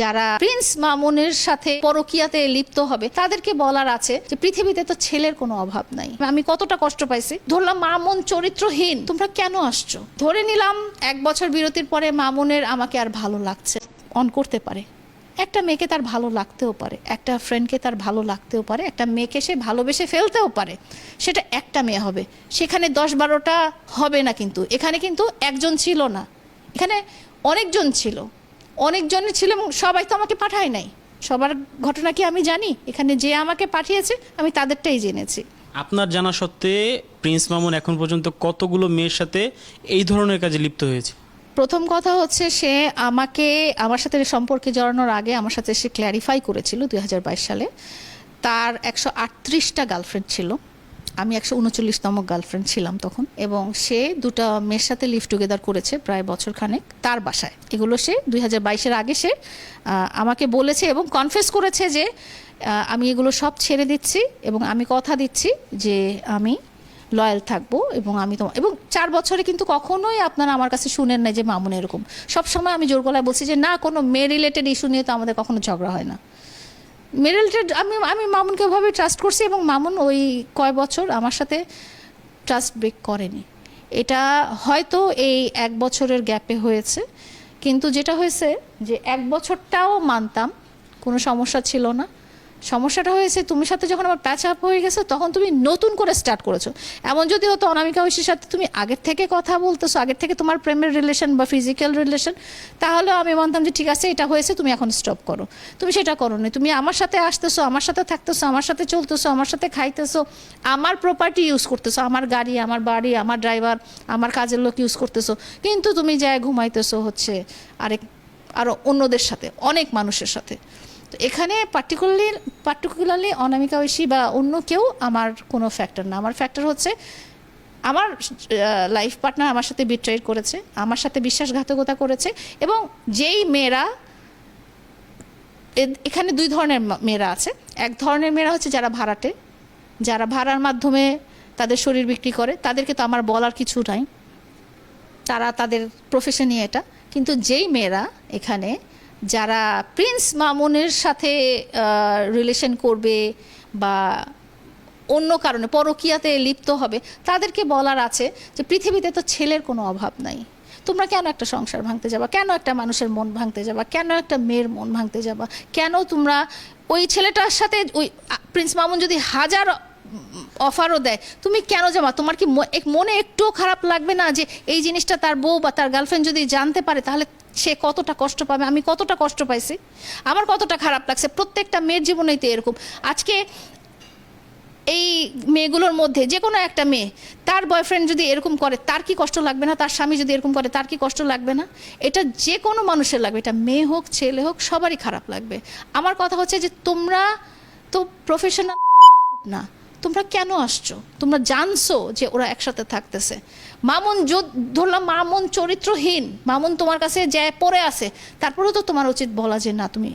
যারা প্রিন্স মামুনের সাথে পরকিয়াতে লিপ্ত হবে, তাদেরকে বলার আছে যে পৃথিবীতে তো ছেলের কোনো অভাব নাই। আমি কতটা কষ্ট পাইছি। ধরলাম মামুন চরিত্রহীন, তোমরা কেন আসছো? ধরে নিলাম এক বছর বিরতির পরে মামুনের আমাকে আর ভালো লাগছে অন করতে পারে। একটা মেয়েকে তার ভালো লাগতেও পারে, একটা ফ্রেন্ডকে তার ভালো লাগতেও পারে, একটা মেয়েকে সে ভালোবেসে ফেলতেও পারে। সেটা একটা মেয়ে হবে। সেখানে দশ বারোটা হবে না কিন্তু। এখানে কিন্তু একজন ছিল না। এখানে অনেকজন ছিল। অনেকজনই ছিল এবং সবাই তো আমাকে পাঠায় নাই। সবার ঘটনা কি আমি জানি? এখানে যে আমাকে পাঠিয়েছে আমি তাদেরটাই জেনেছি। আপনার জানা সত্ত্বে প্রিন্স মামুন এখন পর্যন্ত কতগুলো মেয়ের সাথে এই ধরনের কাজে লিপ্ত হয়েছে? প্রথম কথা হচ্ছে সে আমাকে আমার সাথে সম্পর্কে জড়ানোর আগে আমার সাথে সে ক্ল্যারিফাই করেছিল দুই হাজার বাইশ সালে। তার একশো আটত্রিশটা গার্লফ্রেন্ড ছিল। আমি একশো উনচল্লিশতম গার্লফ্রেন্ড ছিলাম তখন, এবং সে দুটা মেয়ের সাথে লিভ টুগেদার করেছে প্রায় বছর খানেক তার বাসায়। এগুলো সে দুই হাজার বাইশের আগে সে আমাকে বলেছে এবং কনফেস করেছে যে আমি এগুলো সব ছেড়ে দিচ্ছি এবং আমি কথা দিচ্ছি যে আমি লয়াল থাকব এবং আমি তো এবং চার বছরে কিন্তু কখনোই আপনারা আমার কাছে শুনেন না যে মামুন এরকম। সব সময় আমি জোর গলায় বলছি যে, না, কোনো মেয়ে রিলেটেড ইস্যু নিয়ে তো আমাদের কখনো ঝগড়া হয় না। মেয়ে রিলেটেড আমি আমি মামুনকে ওভাবে ট্রাস্ট করছি এবং মামুন ওই কয় বছর আমার সাথে ট্রাস্ট ব্রেক করেনি। এটা হয়তো এই এক বছরের গ্যাপে হয়েছে, কিন্তু যেটা হয়েছে যে এক বছরটাও মানতাম, কোনো সমস্যা ছিল না। সমস্যাটা হয়েছে, তুমি সাথে যখন আমার প্যাচ আপ হয়ে গেছে, তখন তুমি নতুন করে স্টার্ট করেছ। এমন যদি হতো অনামিকা ঐশীর সাথে তুমি আগের থেকে কথা বলতেছো, আগের থেকে তোমার প্রেমের রিলেশন বা ফিজিক্যাল রিলেশন তাহলে আমি মানতাম যে ঠিক আছে, এটা হয়েছে, তুমি এখন স্টপ করো। তুমি সেটা করো নি তুমি আমার সাথে আসতেছো, আমার সাথে থাকতেছো, আমার সাথে চলতেছো, আমার সাথে খাইতেছো, আমার প্রপার্টি ইউজ করতেছো, আমার গাড়ি, আমার বাড়ি, আমার ড্রাইভার আমার কাজের লোক ইউজ করতেছো, কিন্তু তুমি যায় ঘুমাইতেছো হচ্ছে আরেক আরও অন্যদের সাথে, অনেক মানুষের সাথে। তো এখানে পার্টিকুলারলি পার্টিকুলারলি অনামিকা ঐশী বা অন্য কেউ আমার কোনো ফ্যাক্টর না। আমার ফ্যাক্টর হচ্ছে আমার লাইফ পার্টনার আমার সাথে বিট্রেড করেছে, আমার সাথে বিশ্বাসঘাতকতা করেছে এবং যেই মেয়েরা এখানে দুই ধরনের মেয়েরা আছে। এক ধরনের মেয়েরা হচ্ছে যারা ভাড়াটে, যারা ভাড়ার মাধ্যমে তাদের শরীর বিক্রি করে, তাদেরকে তো আমার বলার কিছু নাই। তারা তাদের প্রফেশনই এটা। কিন্তু যেই মেয়েরা এখানে যারা প্রিন্স মামুনের সাথে রিলেশন করবে বা অন্য কারণে পরকিয়াতে লিপ্ত হবে, তাদেরকে বলার আছে যে পৃথিবীতে তো ছেলের কোনো অভাব নাই। তোমরা কেন একটা সংসার ভাঙতে যাবা? কেন একটা মানুষের মন ভাঙতে যাবা? কেন একটা মেয়ের মন ভাঙতে যাবা? কেন তোমরা ওই ছেলেটার সাথে ওই প্রিন্স মামুন যদি হাজার অফারও দেয়। তুমি কেন যাবা তোমার কি মনে একটুও খারাপ লাগবে না যে এই জিনিসটা তার বউ বা তার গার্লফ্রেন্ড যদি জানতে পারে, তাহলে সে কতটা কষ্ট পাবে? আমি কতটা কষ্ট পাইছি? আমার কতটা খারাপ লাগছে? প্রত্যেকটা মেয়ের জীবনেই তো এরকম। আজকে এই মেয়েগুলোর মধ্যে যে কোনো একটা মেয়ে, তার বয়ফ্রেন্ড যদি এরকম করে, তার কি কষ্ট লাগবে না? তার স্বামী যদি এরকম করে, তার কি কষ্ট লাগবে না? এটা যে কোনো মানুষের লাগবে। এটা মেয়ে হোক, ছেলে হোক, সবারই খারাপ লাগবে। আমার কথা হচ্ছে যে তোমরা তো প্রফেশনাল না। তোমরা কেন আসছো? তোমরা জানছো যে ওরা একসাথে থাকতেছে। মামুন ধরলাম মামুন চরিত্রহীন। মামুন তোমার কাছে যায়, পরে আছে তারপরেও তো তোমার উচিত বলা যে, না, তুমি